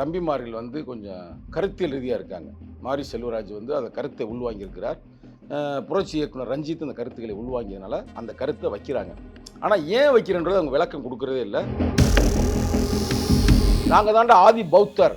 தம்பிமார்கள் வந்து கொஞ்சம் கருத்தியல் ரீதியாக இருக்காங்க. மாரி செல்வராஜ் வந்து அந்த கருத்தை உள்வாங்கியிருக்கிறார். புரட்சி இயக்குனர் ரஞ்சித் அந்த கருத்துக்களை உள்வாங்கியதுனால அந்த கருத்தை வைக்கிறாங்க. ஆனால் ஏன் வைக்கிறன்றது அவங்க விளக்கம் கொடுக்கறதே இல்லை. நாங்கள் தாண்ட ஆதி பௌத்தர்.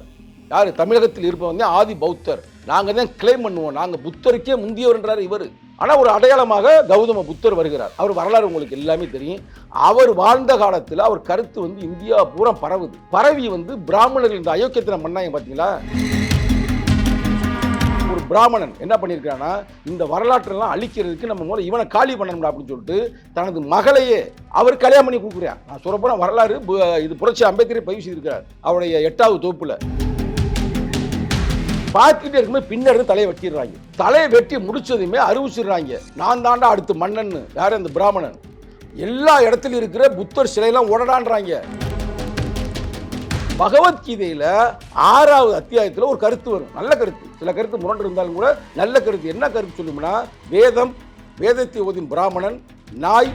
யார்? தமிழகத்தில் இருப்பவங்க ஆதி பௌத்தர். நாங்கள் தான் கிளைம் பண்ணுவோம். நாங்கள் புத்தருக்கே முந்தியவர்ன்றார் இவர். ஆனால் ஒரு அடையாளமாக கௌதம புத்தர் வருகிறார். அவர் வரலாறு உங்களுக்கு எல்லாமே தெரியும். அவர் வாழ்ந்த காலத்தில் அவர் கருத்து வந்து இந்தியா பூரா பரவுது. பரவி வந்து பிராமணர்கள் இந்த அயோக்கியத்தின பண்ணாங்க பார்த்தீங்களா ஒரு பிராமணன் என்ன பண்ணியிருக்கான்னா இந்த வரலாற்றெல்லாம் அழிக்கிறதுக்கு நம்ம மூலம் இவனை காலி பண்ணணும்டா அப்படின்னு சொல்லிட்டு தனது மகளையே அவர் கல்யாணம் பண்ணி கொடுக்குறான் நான் சொல்லப்போனால் வரலாறு இது புரட்சி அம்பேத்கரை பதிவு செய்திருக்கிறார். அவருடைய எட்டாவது தொகுப்பில். பார்த்துக்கிட்டே இருக்கும்போது பின்னாடி இருந்து தலையை வெட்டிடுறாங்க. தலையை வெட்டி முடிச்சதுமே அறிவிச்சிடுறாங்க நான் தாண்டா அடுத்து மன்னன்னு யார் அந்த பிராமணன்? எல்லா இடத்துலையும் இருக்கிற புத்தர் சிலையெல்லாம் உடடான்றாங்க பகவத்கீதையில ஆறாவது அத்தியாயத்தில் ஒரு கருத்து வரும். நல்ல கருத்து. சில கருத்து முரண்டு இருந்தாலும் கூட நல்ல கருத்து. என்ன கருத்து சொல்லும்னா வேதம் வேதத்தை ஓதின் பிராமணன் நாய்.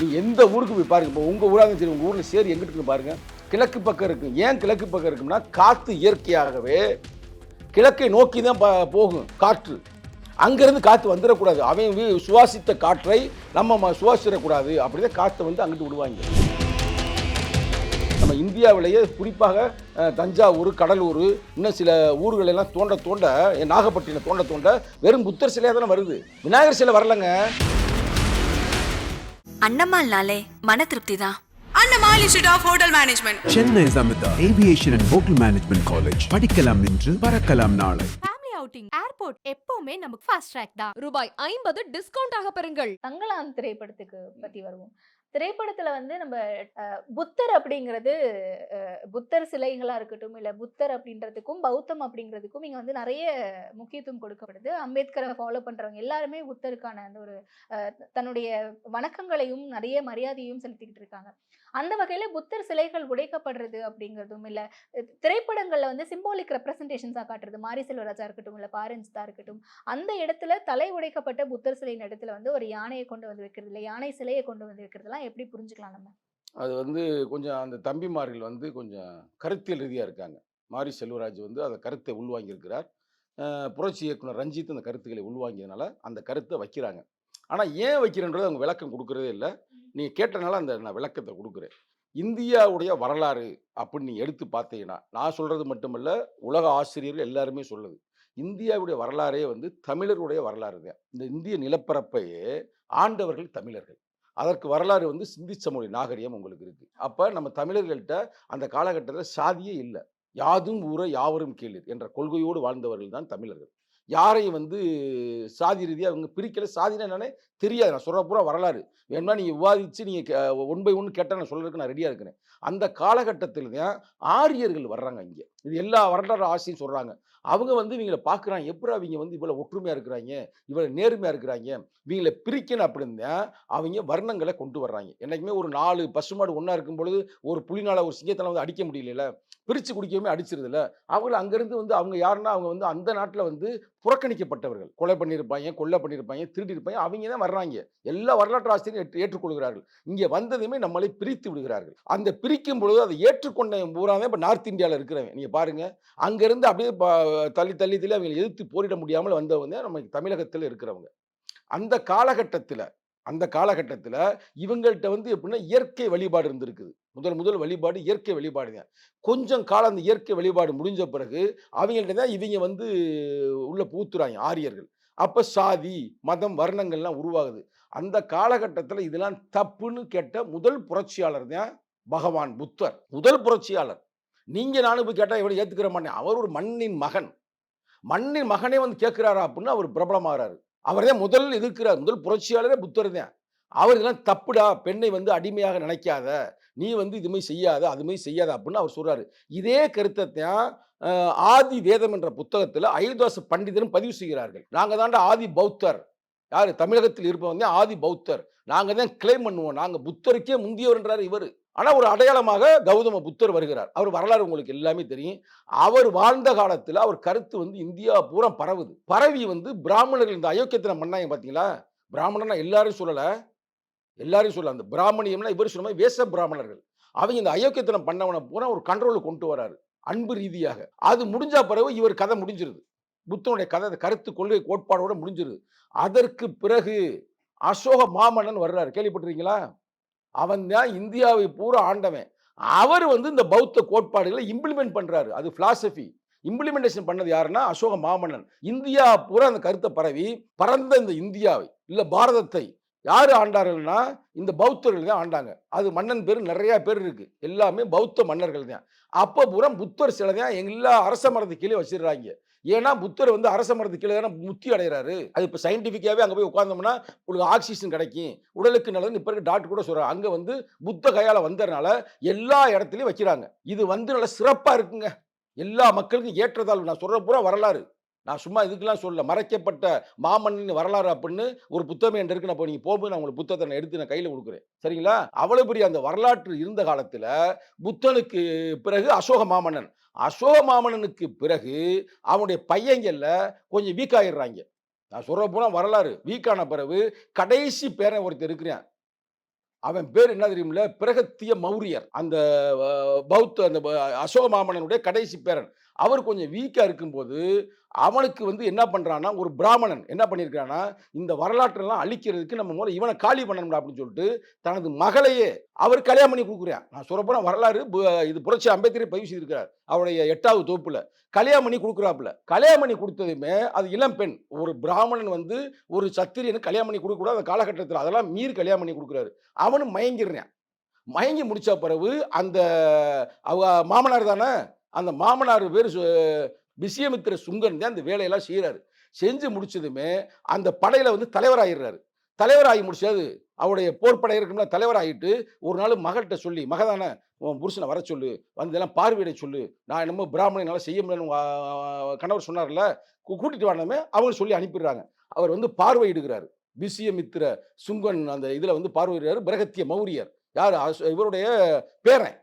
நீ எந்த ஊருக்கு போய் பாருங்க. இப்போ உங்க ஊராக சரி உங்க ஊர்ல சேர் எங்கிட்டு பாருங்க. கிழக்கு பக்கம் இருக்கும் ஏன் கிழக்கு பக்கம் இருக்கும்னா காற்று இயற்கையாகவே கிழக்கை நோக்கி தான் ப- போகும் காற்று. அங்கேருந்து காற்று வந்துடக்கூடாது. அவன் சுவாசித்த காற்றை நம்ம சுவாசிடக்கூடாது அப்படிதான் காற்றை வந்து அங்கிட்டு விடுவாங்க. நம்ம இந்தியாவிலேயே குறிப்பாக தஞ்சாவூர் கடலூர் இன்னும் சில ஊர்கள் எல்லாம் தோண்ட தோண்ட என் நாகப்பட்டினம் தோண்ட தோண்ட வெறும் புத்தர் சிலையாக தானே வருது. விநாயகர் சிலை வரலங்க. அண்ணம்மாள்னாலே மன திருப்தி தான். Annammal institute of hotel management Chennai Samitha aviation and hotel management college படிக்கலாம் இன்று பறக்கலாம் நாளை. ஃபேமிலி அவுட்டிங் ஏர்போர்ட் எப்பவுமே நமக்கு ஃபாஸ்ட் ட்ராக் தான். ரூபாய் ஐம்பது டிஸ்கவுண்ட் ஆக பெறுங்கள். தங்கலான் திரைப்படத்துக்கு பத்தி வருவோம். திரைப்படத்துல வந்து நம்ம புத்தர் அப்படிங்கிறது புத்தர் சிலைகளா இருக்கட்டும் இல்ல புத்தர் அப்படின்றதுக்கும் பௌத்தம் அப்படிங்கிறதுக்கும் இங்க வந்து நிறைய முக்கியத்துவம் கொடுக்கப்படுது. அம்பேத்கரை ஃபாலோ பண்றவங்க எல்லாருமே புத்தருக்கான அந்த ஒரு தன்னுடைய வணக்கங்களையும் நிறைய மரியாதையும் செலுத்திக்கிட்டு இருக்காங்க. அந்த வகையில புத்தர் சிலைகள் உடைக்கப்படுறது அப்படிங்கிறதும் இல்ல. திரைப்படங்களில் திரைப்படங்கள்ல வந்து சிம்பாலிக் ரெப்ரசன்டேஷன்ஸா காட்டுறது. மாரி செல்வராஜா இருக்கட்டும் இல்ல பாரஞ்சிதா இருக்கட்டும். அந்த இடத்துல தலை உடைக்கப்பட்ட புத்தர் சிலையின் இடத்துல வந்து ஒரு யானையை கொண்டு வந்து வைக்கிறது இல்லை யானை சிலையை கொண்டு வந்து வைக்கிறதுலாம் எப்படி புரிஞ்சுக்கலாம் நம்ம? அது வந்து கொஞ்சம் அந்த தம்பிமார்கள் வந்து கொஞ்சம் கருத்தியல் ரீதியாக இருக்காங்க. மாரி செல்வராஜ் வந்து அந்த கருத்தை உள்வாங்கியிருக்கிறார். புரட்சி இயக்குனர் ரஞ்சித் அந்த கருத்துக்களை உள்வாங்கியதுனால அந்த கருத்தை வைக்கிறாங்க. ஆனால் ஏன் வைக்கிறன்றது அவங்க விளக்கம் கொடுக்கறதே இல்லை. நீங்கள் கேட்டனால அந்த நான் விளக்கத்தை கொடுக்குறேன். இந்தியாவுடைய வரலாறு அப்படின்னு நீ எடுத்து பார்த்தீங்கன்னா நான் சொல்கிறது மட்டுமல்ல உலக ஆசிரியர்கள் எல்லாருமே சொல்லுது. இந்தியாவுடைய வரலாறே வந்து தமிழருடைய வரலாறு தான். இந்த இந்திய நிலப்பரப்பையே ஆண்டவர்கள் தமிழர்கள். அதற்கு வரலாறு வந்து சிந்திச்ச மொழி நாகரிகம் உங்களுக்கு இருக்குது அப்போ நம்ம தமிழர்கள்ட்ட அந்த காலகட்டத்தில் சாதியே இல்லை. யாதும் ஊர யாவரும் கேளீர் என்ற கொள்கையோடு வாழ்ந்தவர்கள் தான் தமிழர்கள். யாரையும் வந்து சாதி ரீதியாக அவங்க பிரிக்கல? சாதினா என்னன்னே தெரியாது. நான் சொல்ற பூரா வரலாறு. வேணுமா நீங்கள் விவாதிச்சு நீங்கள் ஒன் பை ஒன்று கேட்டால் நான் சொல்றதுக்கு நான் ரெடியாக இருக்கிறேன். அந்த காலகட்டத்தில் தான் ஆரியர்கள் வர்றாங்க இங்கே. இது எல்லா வரலாறு ஆசையும் சொல்கிறாங்க அவங்க வந்து இவங்களை பார்க்குறாங்க. எப்படி அவங்க வந்து இவ்வளோ ஒற்றுமையாக இருக்கிறாங்க? இவ்வளோ நேர்மையாக இருக்கிறாங்க? இவங்களை பிரிக்கணும் அப்படின்னா அவங்க வர்ணங்களை கொண்டு வர்றாங்க. என்னைக்குமே ஒரு நாலு பசுமாடு ஒன்றா இருக்கும் பொழுது ஒரு புலினால ஒரு சிங்கத்தால வந்து அடிக்க முடியல பிரித்து குடிக்கவே அடிச்சிருதுல? அவங்கள அங்கேருந்து வந்து அவங்க யாருன்னா அவங்க வந்து அந்த நாட்டில் வந்து புறக்கணிக்கப்பட்டவர்கள். கொலை பண்ணியிருப்பாங்க கொள்ளை பண்ணியிருப்பாங்க திருடியிருப்பாங்க. அவங்க தான் வர்றாங்க. எல்லா வரலாற்று ஆசிரியரும் ஏற்றுக்கொள்கிறார்கள். இங்கே வந்ததுமே நம்மளை பிரித்து விடுகிறார்கள். அந்த பிரிக்கும் பொழுது அதை ஏற்றுக்கொண்ட பூராவே இப்போ நார்த் இந்தியாவில் இருக்கிறவங்க நீங்கள் பாருங்கள் அங்கேருந்து அப்படியே தள்ளி தள்ளி தள்ளி அவங்க எதிர்த்து போரிட முடியாமல் வந்தவங்க நம்ம தமிழகத்தில் இருக்கிறவங்க. அந்த காலகட்டத்தில் அந்த காலகட்டத்தில் இவங்கள்ட்ட வந்து எப்படின்னா இயற்கை வழிபாடு இருந்திருக்குது. முதல் முதல் வழிபாடு இயற்கை வழிபாடு தான் கொஞ்சம் காலம் அந்த இயற்கை வழிபாடு முடிஞ்ச பிறகு அவங்கள்ட்ட தான் இவங்க வந்து உள்ள பூத்துறாங்க ஆரியர்கள். அப்போ சாதி மதம் வர்ணங்கள்லாம் உருவாகுது. அந்த காலகட்டத்தில் இதெல்லாம் தப்புன்னு கேட்ட முதல் புரட்சியாளர் தான் பகவான் புத்தர். முதல் புரட்சியாளர். நீங்கள் நானும் போய் கேட்டால் இவனை ஏற்றுக்கிற மாட்டேன். அவர் ஒரு மண்ணின் மகன். மண்ணின் மகனே வந்து கேட்குறாரா அப்படின்னு அவர் பிரபலமாகறாரு. அவர் தான் முதல் எதிர்க்கிறார். முதல் புரட்சியாளரே புத்தர் தான். அவர் இதெல்லாம் தப்புடா. பெண்ணை வந்து அடிமையாக நினைக்காத. நீ வந்து இதுமாதிரி செய்யாத அதுமாதிரி செய்யாத அப்படின்னு அவர் சொல்கிறாரு இதே கருத்தை தான் ஆதி வேதம் என்ற புத்தகத்தில் அயோத்தாச பண்டிதரும் பதிவு செய்கிறார்கள். நாங்கள் தாண்டா ஆதி பௌத்தர். யார்? தமிழகத்தில் இருப்பவங்க ஆதி பௌத்தர். நாங்கள் தான் கிளைம் பண்ணுவோம். நாங்கள் புத்தருக்கே முந்தியவர்ன்றார் இவர். ஆனால் ஒரு அடையாளமாக கௌதம புத்தர் வருகிறார். அவர் வரலாறு உங்களுக்கு எல்லாமே தெரியும். அவர் வாழ்ந்த காலத்தில் அவர் கருத்து வந்து இந்தியா பூரா பரவுது. பரவி வந்து பிராமணர்கள் இந்த அயோக்கியத்தின பண்ணாங்க பார்த்தீங்களா பிராமணனா எல்லாரும் சொல்லலை. எல்லாரையும் சொல்லலாம் அந்த பிராமணியம்னா இவர் சொன்ன மாதிரி பிராமணர்கள். அவங்க இந்த அயோக்கியத்தனம் பண்ணவனை பூரா ஒரு கண்ட்ரோலுக்கு கொண்டு வராரு அன்பு ரீதியாக. அது முடிஞ்ச பிறகு இவர் கதை முடிஞ்சிருது. புத்தனுடைய கதை கருத்து கொள்கை கோட்பாடோட முடிஞ்சிருது. அதற்கு பிறகு அசோக மாமன்னன் வர்றாரு. கேள்விப்பட்டிருக்கீங்களா? அவன் தான் இந்தியாவை பூரா ஆண்டவன். அவர் வந்து இந்த பௌத்த கோட்பாடுகளை இம்ப்ளிமெண்ட் பண்ணுறாரு அது ஃபிலாசபி இம்ப்ளிமெண்டேஷன் பண்ணது யாருன்னா அசோக மாமன்னன். இந்தியா பூரா அந்த கருத்தை பரவி பறந்த இந்த இந்தியாவை இல்லை பாரதத்தை யார் ஆண்டார்கள்னா இந்த பௌத்தர்கள் தான் ஆண்டாங்க. அது மன்னன் பேர் நிறைய பேர் இருக்கு. எல்லாமே பௌத்த மன்னர்கள் தான். அப்போ பூரா புத்தர் சிலை தான் எல்லா அரச மரத்து கீழே வச்சிடுறாங்க. ஏன்னா புத்தர் வந்து அரச மரத்து கீழே தானே முத்தி அடைகிறாரு அது இப்போ சயின்டிஃபிக்காகவே அங்கே போய் உட்கார்ந்தோம்னா உங்களுக்கு ஆக்சிஜன் கிடைக்கும். உடலுக்கு நல்லதுன்னு இப்போ இருக்க டாக்டர் கூட சொல்கிறாங்க அங்கே வந்து புத்த கையால் வந்ததுனால எல்லா இடத்துலையும் வைக்கிறாங்க. இது வந்து நல்லா சிறப்பாக இருக்குங்க. எல்லா மக்களுக்கும் ஏற்றதால் நான் சொல்கிற பூரா வரலாறு. நான் சும்மா இதுக்கெல்லாம் சொல்ல மறைக்கப்பட்ட மாமன்னின் வரலாறு அப்படின்னு ஒரு புத்தகம் என்று இருக்கு. நான் இப்போ நீங்கள் போகும்போது நான் உங்களுக்கு புத்தகத்தை நான் எடுத்து நான் கையில் கொடுக்குறேன். சரிங்களா? அவ்வளோ பெரிய அந்த வரலாற்று இருந்த காலத்தில் புத்தனுக்கு பிறகு அசோக மாமன்னன். அசோக மாமன்னனுக்கு பிறகு அவனுடைய பையங்கள்ல கொஞ்சம் வீக் ஆயிடுறாங்க. நான் சொல்கிற போனால் வரலாறு வீக்கான பிறகு கடைசி பேரன் ஒருத்தர் இருக்கிறான். அவன் பேர் என்ன தெரியுமில்ல? பிரகத்திய மௌரியர். அந்த பௌத்த அந்த அசோக மாமன்னனுடைய கடைசி பேரன். அவர் கொஞ்சம் வீக்காக இருக்கும்போது அவனுக்கு வந்து என்ன பண்ணுறான்னா ஒரு பிராமணன் என்ன பண்ணியிருக்கான்னா இந்த வரலாற்றெல்லாம் அழிக்கிறதுக்கு நம்ம முதல்ல இவனை காலி பண்ணணும்டா அப்படின்னு சொல்லிட்டு தனது மகளையே அவர் கல்யாணம் பண்ணி கொடுக்குறான் நான் சொல்ல வரலாறு இது புரட்சி அம்பேத்கரை பதிவு செய்திருக்கிறார் அவருடைய எட்டாவது தொகுப்பில். கல்யாணம் பண்ணி கொடுக்குறாப்புல. கல்யாணம் பண்ணி கொடுத்ததுமே அது இளம் பெண். ஒரு பிராமணன் வந்து ஒரு சத்திரியனு கல்யாணம் பண்ணி கொடுக்கக்கூடாது அந்த காலகட்டத்தில் அதெல்லாம் மீறி கல்யாணம் பண்ணி கொடுக்குறாரு. அவனும் மயங்கிடுறான். மயங்கி முடித்த பிறகு அந்த அவ மாமனார் தானே அந்த மாமனார் பேர் விசியமித்திர சுங்கன் தான் அந்த வேலையெல்லாம் செய்கிறாரு செஞ்சு முடிச்சதுமே அந்த படையில் வந்து தலைவராகிடுறாரு தலைவராகி முடிச்சது அவருடைய போர்ப்படை இருக்கும்ல தலைவராகிட்டு ஒரு நாள் மகள்கிட்ட சொல்லி மகதான உன் புருஷனை வர சொல்லு வந்ததெல்லாம் பார்வையிட சொல்லு. நான் என்னமோ பிராமணனால செய்ய முடியலன்னு கணவர் சொன்னார்ல கூட்டிகிட்டு கூட்டிட்டு வரணுமே அவங்க சொல்லி அனுப்பிடுறாங்க. அவர் வந்து பார்வையிடுகிறார். விசியமித்திர சுங்கன் அந்த இதில் வந்து பார்வையிடுறாரு பிரகத்திய மௌரியர். யார்? இவருடைய பேரன்.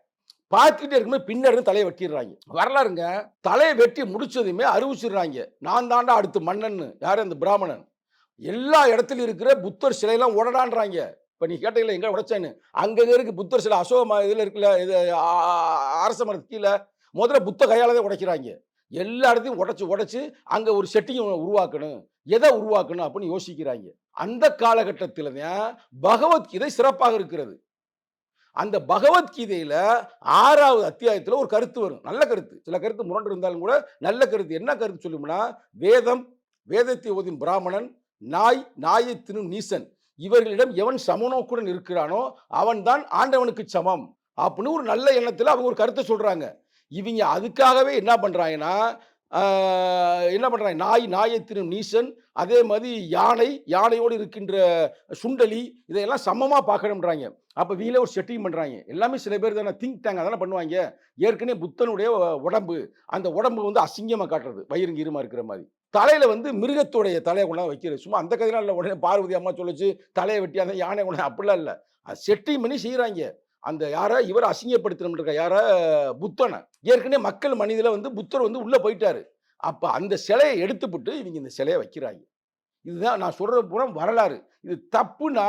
பார்த்துக்கிட்டே இருக்கும்போது பின்னாடி தலையை வெட்டிடுறாங்க. வரலாறுங்க. தலையை வெட்டி முடிச்சதுமே அறிவிச்சிடுறாங்க. நான் தாண்டா அடுத்து மன்னன்னு. யார் அந்த பிராமணன்? எல்லா இடத்துலையும் இருக்கிற புத்தர் சிலையெல்லாம் உடடான்றாங்க இப்போ நீ கேட்டீங்களா எங்க உடைச்சேன்னு? அங்கங்க இருக்கு புத்தர் சிலை அசோக இதுல இருக்குல்ல இது அரச மரத்து கீழே. முதல்ல புத்த கையால தான் உடைக்கிறாங்க. எல்லா இடத்தையும் உடைச்சு உடைச்சு அங்க ஒரு செட்டிங் உருவாக்கணும். எதை உருவாக்கணும் அப்படின்னு யோசிக்கிறாங்க. அந்த காலகட்டத்தில் தான் பகவத்கீதை சிறப்பாக இருக்கிறது. அந்த பகவத்கீதையில் ஆறாவது அத்தியாயத்தில் ஒரு கருத்து வரும். நல்ல கருத்து. சில கருத்து முரண்டு இருந்தாலும் கூட நல்ல கருத்து. என்ன கருத்து சொல்லும்னா வேதம் வேதத்தை ஓதும் பிராமணன் நாய் நாயை தினும் நீசன். இவர்களிடம் எவன் சமநோக்குடன் இருக்கிறானோ அவன்தான் ஆண்டவனுக்கு சமம். அப்படின்னு ஒரு நல்ல எண்ணத்தில் அவங்க ஒரு கருத்தை சொல்கிறாங்க இவங்க அதுக்காகவே என்ன பண்ணுறாங்கன்னா என்ன பண்ணுறாங்க நாய் நாயத்தினும் நீசன் அதே மாதிரி யானை யானையோடு இருக்கின்ற சுண்டலி இதையெல்லாம் சமமாக பார்க்கணுன்றாங்க அப்போ வீலே ஒரு செட்டிங் பண்ணுறாங்க எல்லாமே சில பேர் தானே திங்க் டேங்க் அதெல்லாம் பண்ணுவாங்க. ஏற்கனவே புத்தனுடைய உடம்பு அந்த உடம்பு வந்து அசிங்கமாக காட்டுறது. வயிறு இருமா இருக்கிற மாதிரி. தலையில் வந்து மிருகத்துடைய தலையை கொண்டாந்து வைக்கிறது. சும்மா அந்த கதையெல்லாம் இல்லை. உடனே பார்வதி அம்மா சொல்லிச்சு தலையை வெட்டி அந்த யானை கொண்டா அப்படிலாம் இல்லை. அது செட்டிங் பண்ணி செய்கிறாங்க அந்த யாரை இவரை அசிங்கப்படுத்தணும்ன்ற யார புத்தனை. ஏற்கனவே மக்கள் மனிதில் வந்து புத்தர் வந்து உள்ளே போயிட்டாரு. அப்போ அந்த சிலையை எடுத்துப்பட்டு இவங்க இந்த சிலையை வைக்கிறாங்க. இதுதான் நான் சொல்கிற பூரா வரலாறு. இது தப்புனா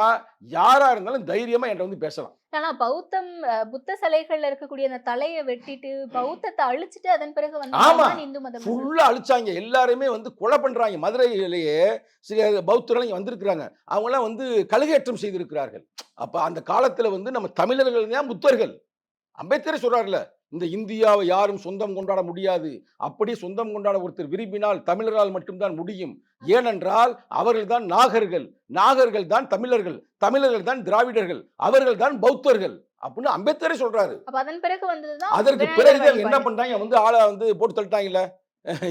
யாரா இருந்தாலும் தைரியமா என்கிட்ட வந்து பேசலாம். ஆனா பௌத்தம் புத்த சிலைகள்ல இருக்கக்கூடிய அந்த தலையை வெட்டிட்டு பௌத்தத்தை அழிச்சிட்டு அதன் பிறகு வந்து ஆமா. இந்து மதம் ஃபுல்லா அழிச்சாங்க. எல்லாருமே வந்து கொலை பண்றாங்க. மதுரையிலேயே சில பௌத்தர்கள் இங்க வந்திருக்கிறாங்க. அவங்களாம் வந்து கழுகேற்றம் செய்திருக்கிறார்கள். அப்ப அந்த காலத்துல வந்து நம்ம தமிழர்கள் தான் புத்தர்கள். அம்பேத்கர் சொல்றாருல இந்த இந்தியாவை யாரும் சொந்தம் கொண்டாட முடியாது. அப்படி சொந்தம் கொண்டாட ஒருத்தர் விரும்பினால் தமிழரால் மட்டும்தான் முடியும். ஏனென்றால் அவர்கள் தான் நாகர்கள். நாகர்கள் தான் தமிழர்கள். தமிழர்கள் தான் திராவிடர்கள். அவர்கள் தான் பௌத்தர்கள். அப்படின்னு அம்பேத்கரே சொல்றாரு. அதன் பிறகு வந்ததுதான் அதற்கு பிறகு என்ன. பண்றாங்க? வந்து ஆளை வந்து போட்டு தள்ளிட்டாங்கல்ல.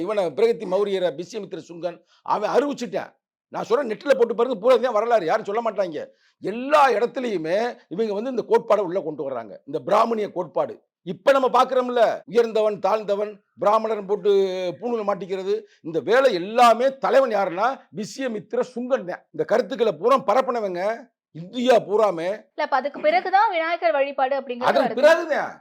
இவனை பிரகதி மௌரியரை பிஸ்யமித்திர சுங்கன் அவன் அறிவிச்சிட்டான். நான் சொல்றேன் நெட்டில் போட்டு பாருங்க பூரா தான் வரலாறு. யாரும் சொல்ல மாட்டாங்க. எல்லா இடத்துலையுமே இவங்க வந்து இந்த கோட்பாடை உள்ள கொண்டு வர்றாங்க. இந்த பிராமணிய கோட்பாடு. இப்ப நம்ம பார்க்குறோம்ல உயர்ந்தவன் தாழ்ந்தவன் பிராமணன் போட்டு பூணுல மாட்டிக்கிறது. இந்த வேலை எல்லாமே தலைவன் யாருன்னா விஸ்யமித்திர சுங்கன் தான் இந்த கருத்துக்களை பூரா பரப்பினவங்க இந்தியா பூராமே. இல்ல அதுக்கு பிறகுதான் விநாயகர் வழிபாடு அப்படிங்கிறது வருது பிறகுதான்.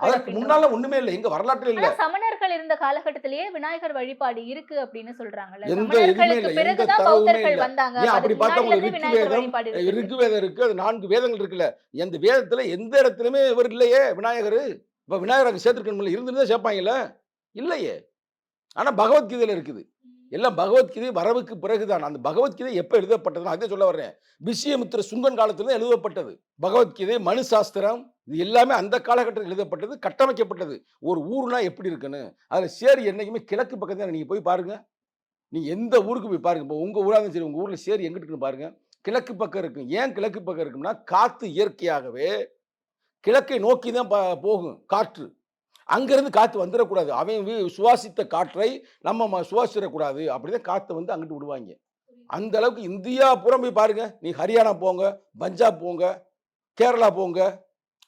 அதற்கு. முன்னால ஒண்ணுமே இல்லை எங்க வரலாற்றுல இல்ல. சமணர்கள் இருந்த காலகட்டத்திலேயே விநாயகர் வழிபாடு இருக்கு அப்படின்னு சொல்றாங்கல்ல. எந்த சமணர்களுக்கு இல்ல, எந்த தரவுமே. வந்தாங்க. அப்படி அதுக்கு பார்த்தா உங்களுக்கு ரிக்வேதம், இருக்கு. அது நான்கு வேதங்கள் இருக்குல்ல. எந்த வேதத்துல எந்த இடத்துலயுமே இவர் இல்லையே விநாயகர். இப்ப விநாயகர் அங்க சேர்த்துருக்கணும்ல இருந்துதான் சேர்ப்பாங்கல்ல. இல்லையே. ஆனா பகவத்கீதையில இருக்குது. எல்லாம் பகவத்கீதை வரவுக்கு பிறகுதான். அந்த பகவத்கீதை எப்போ எழுதப்பட்டதுன்னு அதே சொல்ல வர்றேன். விஸ்வமித்திர சுங்கன் காலத்துல தான் எழுதப்பட்டது. பகவத்கீதை மனு சாஸ்திரம் இது எல்லாமே அந்த காலகட்டத்தில் எழுதப்பட்டது கட்டமைக்கப்பட்டது. ஒரு ஊர்னா எப்படி இருக்குன்னு? அதில் சேரி என்னைக்குமே கிழக்கு பக்கம் தான் நீங்கள் போய் பாருங்க. நீ எந்த ஊருக்கு போய் பாருங்க. இப்போ உங்கள் ஊராக இருந்தாலும் சரி உங்கள் ஊரில் சேரி எங்கிட்டு பாருங்கள் பாருங்க. கிழக்கு பக்கம் இருக்கும் ஏன் கிழக்கு பக்கம் இருக்கும்னா காற்று இயற்கையாகவே கிழக்கை நோக்கி தான் போகும் காற்று. அங்கிருந்து காத்து வந்துடக்கூடாது அவன் வி- சுவாசித்த காற்றை நம்ம சுவாசிடக்கூடாது அப்படிதான் காத்தை வந்து அங்கிட்டு விடுவாங்க. அந்த அளவுக்கு இந்தியா புறம் போய் பாருங்க. நீ ஹரியானா போங்க பஞ்சாப் போங்க கேரளா போங்க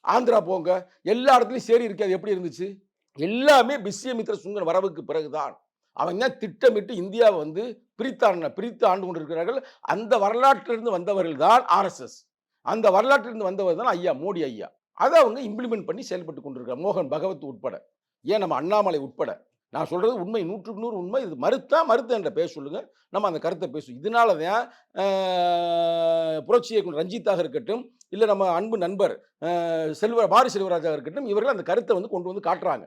ஆந்திரா போங்க எல்லா இடத்துலையும் சேரி இருக்கு. அது எப்படி இருந்துச்சு? எல்லாமே பிஸ்யமித்திர சுங்கன் வரவுக்கு பிறகுதான். அவங்க தான் திட்டமிட்டு இந்தியாவை வந்து பிரித்தாண்ட பிரித்து ஆண்டு கொண்டிருக்கிறார்கள். அந்த வரலாற்றிலிருந்து வந்தவர்கள் தான் ஆர்எஸ்எஸ் அந்த வரலாற்றிலிருந்து வந்தவர் தான் ஐயா மோடி ஐயா. அதை அவங்க இம்ப்ளிமெண்ட் பண்ணி செயல்பட்டு கொண்டிருக்காங்க மோகன் பகவத் உட்பட. ஏன் நம்ம அண்ணாமலை உட்பட? நான் சொல்கிறது உண்மை நூற்றுக்கு நூறு உண்மை. இது மறுத்தா மறுத்த என்ற பேச சொல்லுங்கள் நம்ம அந்த கருத்தை பேசுவோம். இதனால தான் புரட்சி இயக்குனர் ரஞ்சித்தாக இருக்கட்டும் இல்லை நம்ம அன்பு நண்பர் செல்வ பாரி செல்வராஜாக இருக்கட்டும் இவர்கள் அந்த கருத்தை வந்து கொண்டு வந்து காட்டுறாங்க.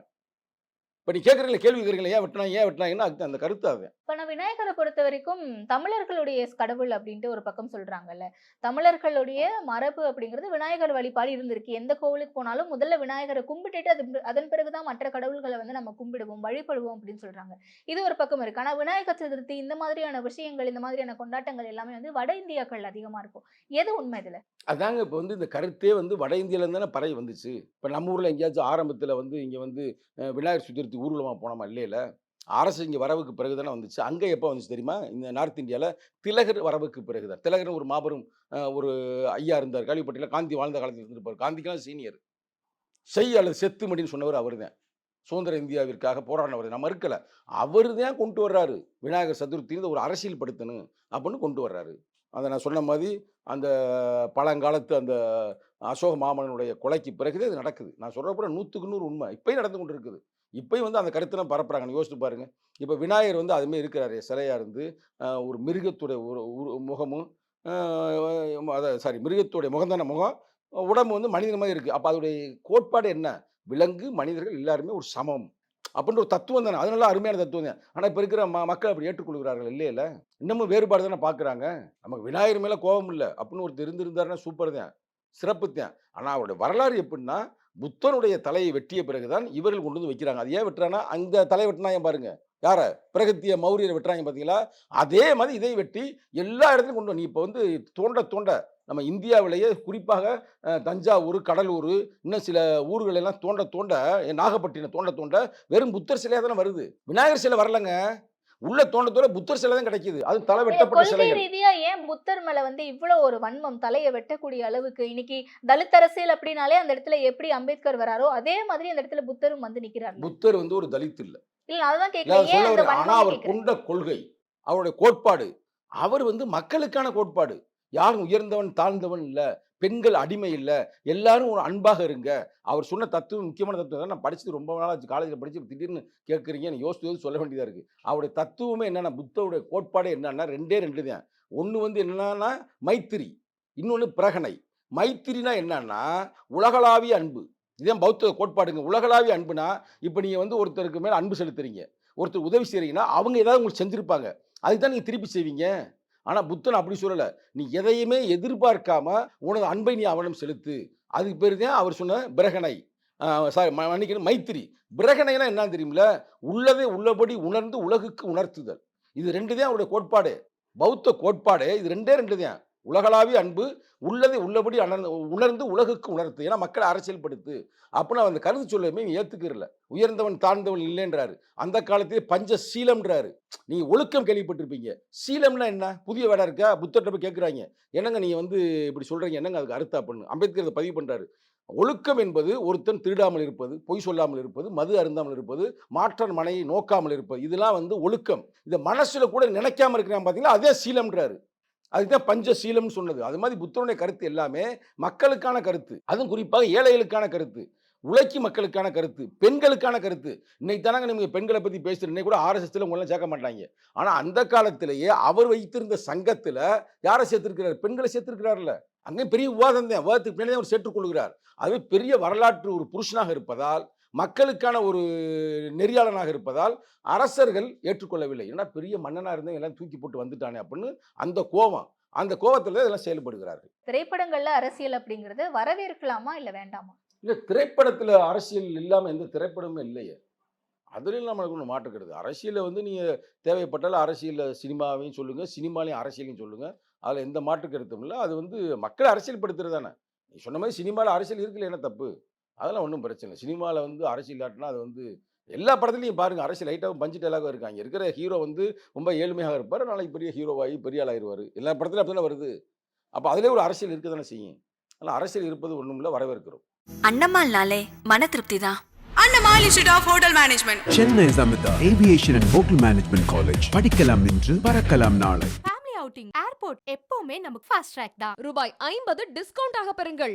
இப்போ நீ கேட்குறீங்களா கேள்வி கேட்குறீங்களா ஏன் வெட்டினாங்க ஏன் வெட்டினாங்கன்னா அதுக்கு அந்த கருத்து அது? இப்ப நான் விநாயகரை பொறுத்த வரைக்கும் தமிழர்களுடைய கடவுள் அப்படின்ட்டு ஒரு பக்கம் சொல்றாங்கல்ல. தமிழர்களுடைய மரபு அப்படிங்கிறது விநாயகர் வழிபாடு இருந்திருக்கு. எந்த கோவிலுக்கு போனாலும் முதல்ல விநாயகரை கும்பிட்டுட்டு அது அதன் பிறகுதான் மற்ற கடவுள்களை வந்து நம்ம கும்பிடுவோம் வழிபடுவோம் அப்படின்னு சொல்றாங்க. இது ஒரு பக்கம் இருக்கு. ஆனா விநாயகர் சதுர்த்தி இந்த மாதிரியான விஷயங்கள் இந்த மாதிரியான கொண்டாட்டங்கள் எல்லாமே வந்து வட இந்தியாக்கள் அதிகமா இருக்கும். எது உண்மை இதுல? அதாங்க இப்போ வந்து இந்த கருத்தே வந்து வட இந்தியாவிலேருந்து தானே பரவி வந்துச்சு. இப்போ நம்ம ஊரில் எங்கேயாச்சும் ஆரம்பத்தில் வந்து இங்கே வந்து விநாயகர் சதுர்த்தி ஊர்வலமாக போனோமா இல்லையில. அரசு இங்கே வரவுக்கு பிறகு தானே வந்துச்சு. அங்கே எப்போ வந்துச்சு தெரியுமா? இந்த நார்த் இந்தியாவில் திலகர் வரவுக்கு பிறகு தான் திலகர் ஒரு மாபெரும் ஒரு ஐயா இருந்தார். கேள்விப்பட்டியில் காந்தி வாழ்ந்த காலத்தில் இருந்திருப்பார். காந்திக்கெல்லாம் சீனியர். செய் அல்லது செத்து மடின்னு சொன்னவர் அவர் தான். சுதந்திர இந்தியாவிற்காக போராடினவர் நம்ம மறுக்கலை. அவர் தான் கொண்டு வர்றாரு. விநாயகர் சதுர்த்தின்னு ஒரு அரசியல் படுத்தணும் அப்படின்னு கொண்டு வர்றாரு. அதை நான் சொன்ன மாதிரி அந்த பழங்காலத்து அந்த அசோக மாமனுடைய கொலைக்கு பிறகுதே அது நடக்குது. நான் சொல்கிற கூட நூற்றுக்கு நூறு உண்மை. இப்போயும் நடந்து கொண்டு இருக்குது இப்பயும் வந்து அந்த கருத்தெல்லாம் பரப்புறாங்க யோசித்து யோசிச்சு பாருங்க. இப்போ விநாயகர் வந்து அதுமாரி இருக்கிறாரு சிலையாக இருந்து ஒரு மிருகத்துடைய ஒரு முகமும் அதான் சாரி மிருகத்துடைய முகந்தான முகம் உடம்பு வந்து மனிதன் மாதிரி இருக்குது அப்போ அதோடைய கோட்பாடு என்ன? விலங்கு மனிதர்கள் எல்லாருமே ஒரு சமம் அப்படின்ற ஒரு தத்துவம் தானே. அது நல்லா அருமையான தத்துவம் தான். ஆனால் இப்போ இருக்கிற ம மக்கள் அப்படி ஏற்றுக்கொள்கிறார்கள் இல்லையில? இன்னமும் வேறுபாடு தானே பார்க்குறாங்க நமக்கு விநாயகர் மேலே கோபம் இல்லை அப்படின்னு ஒருத்தர் இருந்திருந்தாருன்னா சூப்பர் தான் சிறப்பு தான். ஆனால் அவருடைய வரலாறு எப்படின்னா புத்தனுடைய தலையை வெட்டிய பிறகுதான் இவர்கள் கொண்டு வந்து வைக்கிறாங்க. அது ஏன் வெட்டுறாங்கன்னா அந்த தலை வெட்டினாங்க பாருங்க? யார? பிரகத்திய மௌரியரை வெட்டுறாங்க பார்த்தீங்களா? அதே மாதிரி இதை வெட்டி எல்லா இடத்துலையும் கொண்டு வந்து நீ இப்போ வந்து தோண்ட தோண்ட நம்ம இந்தியாவிலேயே குறிப்பாக தஞ்சாவூர் கடலூர் இன்னும் சில ஊர்கள் எல்லாம் தோண்ட தோண்ட நாகப்பட்டினம் தோண்ட தோண்ட வெறும் புத்தர் சிலையாக தானே வருது? விநாயகர் சிலை வரலங்க. உள்ள தோண்ட தோண்ட புத்தர் சிலை தான் கிடைக்குது. அது தலை வெட்டப்பட்ட சிலைகள். ரீதியா ஏன் புத்தர் மேல வந்து இவ்வளவு ஒரு வன்மம் தலையை வெட்டக்கூடிய அளவுக்கு? இன்னைக்கு தலித் அரசியல் அப்படின்னாலே அந்த இடத்துல எப்படி அம்பேத்கர் வராரோ அதே மாதிரி அந்த இடத்துல புத்தரும் வந்து நிக்கிறாரு புத்தர் வந்து ஒரு தலித் இல்லை. இல்ல அதுதான் வரேன். ஆனா அவர் கொண்ட கொள்கை அவருடைய கோட்பாடு அவர் வந்து மக்களுக்கான கோட்பாடு. யாரும் உயர்ந்தவன் தாழ்ந்தவன் இல்ல. பெண்கள் அடிமை இல்லை. எல்லாரும் ஒரு அன்பாக இருங்க. அவர் சொன்ன தத்துவம் முக்கியமான தத்துவம் நான் படிச்சது ரொம்ப நாளாச்சு காலேஜில் படிச்சு திடீர்னு கேட்குறீங்கன்னு யோசிச்சு சொல்ல வேண்டியதாக இருக்குது அவருடைய தத்துவமே என்னென்னா புத்தருடைய கோட்பாடே என்னன்னா ரெண்டே ரெண்டு தான். ஒன்று வந்து என்னன்னா மைத்திரி. இன்னொன்று பிரகனை. மைத்திரினா என்னன்னா உலகளாவிய அன்பு. இதான் பௌத்த கோட்பாடுங்க. உலகளாவிய அன்புனா இப்போ நீங்கள் வந்து ஒருத்தருக்கு மேலே அன்பு செலுத்துறீங்க. ஒருத்தர் உதவி செய்கிறீங்கன்னா அவங்க ஏதாவது உங்களுக்கு செஞ்சுருப்பாங்க. அதுக்கு தான் நீங்கள் திருப்பி செய்வீங்க. ஆனால் புத்தன் அப்படி சொல்லலை. நீ எதையுமே எதிர்பார்க்காம உனது அன்பை நீ அவனிடம் செலுத்து. அதுக்கு பேர் தான் அவர் சொன்ன பிரகனை. சாரி மன்னிக்கணும் மைத்திரி. பிரகனைனா என்னன்னு தெரியுமில உள்ளதை உள்ளபடி உணர்ந்து உலகுக்கு உணர்த்துதல். இது ரெண்டு தான் அவருடைய கோட்பாடு. பௌத்த கோட்பாடு இது ரெண்டே ரெண்டு தான். உலகளாவிய அன்பு உள்ளதை உள்ளபடி அணர்ந்து உணர்ந்து உலகுக்கு உணர்த்து. ஏன்னா மக்களை அரசியல்படுத்து அப்படின்னு அந்த கருத்து சொல்லுமே நீ ஏத்துக்கிறல உயர்ந்தவன் தாழ்ந்தவன் இல்லைன்றாரு. அந்த காலத்திலே பஞ்ச சீலம்ன்றாரு. நீ ஒழுக்கம் கேள்விப்பட்டிருப்பீங்க. சீலம்னா என்ன? புதிய வேடா இருக்கா? புத்தர்கிட்ட போய் கேட்குறாங்க என்னங்க நீங்கள் வந்து இப்படி சொல்கிறீங்க என்னங்க அதுக்கு அர்த்தம் பண்ணு அம்பேத்கர் பதிவு பண்ணுறாரு ஒழுக்கம் என்பது ஒருத்தன் திருடாமல் இருப்பது பொய் சொல்லாமல் இருப்பது மது அருந்தாமல் இருப்பது மாற்றன் மனையை நோக்காமல் இருப்பது. இதெல்லாம் வந்து ஒழுக்கம். இதை மனசில் கூட நினைக்காம இருக்கிறான் பார்த்தீங்கன்னா அதே சீலம்ன்றாரு. அதுக்கு தான் பஞ்சசீலம்னு சொன்னது. அது மாதிரி புத்தருடைய கருத்து எல்லாமே மக்களுக்கான கருத்து. அதுவும் குறிப்பாக ஏழைகளுக்கான கருத்து. உழைக்கும் மக்களுக்கான கருத்து. பெண்களுக்கான கருத்து. இன்னைக்கு தானங்க நீங்கள் பெண்களை பற்றி பேசுகிற இன்னைக்கு கூட ஆர்எஸ்எஸ்ல உங்களெல்லாம் சேர்க்க மாட்டாங்க. ஆனால் அந்த காலத்திலேயே அவர் வைத்திருந்த சங்கத்தில் யாரை சேர்த்திருக்கிறார்? பெண்களை சேர்த்திருக்கிறார்ல. அங்கேயும் பெரிய விவாதம் தான். விவாதத்துக்கு பின்னாடி அவர் சேர்த்துக்கொள்கிறார் அதுவே பெரிய வரலாற்று ஒரு புருஷனாக இருப்பதால் மக்களுக்கான ஒரு நெறியாளனாக இருப்பதால் அரசர்கள் ஏற்றுக்கொள்ளவில்லை. ஏன்னா பெரிய மன்னனாக இருந்தவங்க எல்லாம் தூக்கி போட்டு வந்துட்டானே அப்படின்னு அந்த கோபம். அந்த கோபத்தில் இதெல்லாம் செயல்படுகிறார்கள். திரைப்படங்கள்ல அரசியல் அப்படிங்கிறது வரவேற்கலாமா இல்ல வேண்டாமா? இல்லை திரைப்படத்தில் அரசியல் இல்லாமல் எந்த திரைப்படமுமே இல்லையே. அதுலேயும் நம்மளுக்கு ஒன்று மாற்றுக்கிறது அரசியலில் வந்து நீங்கள் தேவைப்பட்டாலும் அரசியலில் சினிமாவையும் சொல்லுங்கள் சினிமாலையும் அரசியலையும் சொல்லுங்கள் அதில் எந்த மாற்று கருத்தும் இல்லை. அது வந்து மக்களை அரசியல்படுத்துறது தானே. நீ சொன்ன மாதிரி சினிமாவில் அரசியல் இருக்குல்ல என்ன தப்பு? அதெல்லாம் ஒன்றும் பிரச்சனை இல்லை. சினிமாவில் வந்து அரசியல் ஆட்டினா அது வந்து எல்லா படத்துலையும் பாருங்க அரசியல் லைட்டாகவும் பஞ்சு டேலாகவும் இருக்காங்க இருக்கிற ஹீரோ வந்து ரொம்ப ஏழ்மையாக இருப்பார். நாளைக்கு பெரிய ஹீரோவாகி பெரிய ஆளாயிருவார் எல்லா படத்துலையும் அப்படி தானே வருது. அப்போ அதிலே ஒரு அரசியல் இருக்க தானே செய்யும். அதனால் அரசியல் இருப்பது ஒன்றும் இல்லை வரவேற்கிறோம். அண்ணம்மாள்னாலே மன திருப்தி தான். Annammal institute of hotel management Chennai Samitha aviation and hotel management college படிக்கலாம் இன்று பறக்கலாம் நாளை. ஃபேமிலி அவுட்டிங் ஏர்போர்ட் எப்பவுமே நமக்கு ஃபாஸ்ட் ட்ராக் தான். ரூபாய் ஐம்பது டிஸ்கவுண்ட் ஆக பெறுங்கள்.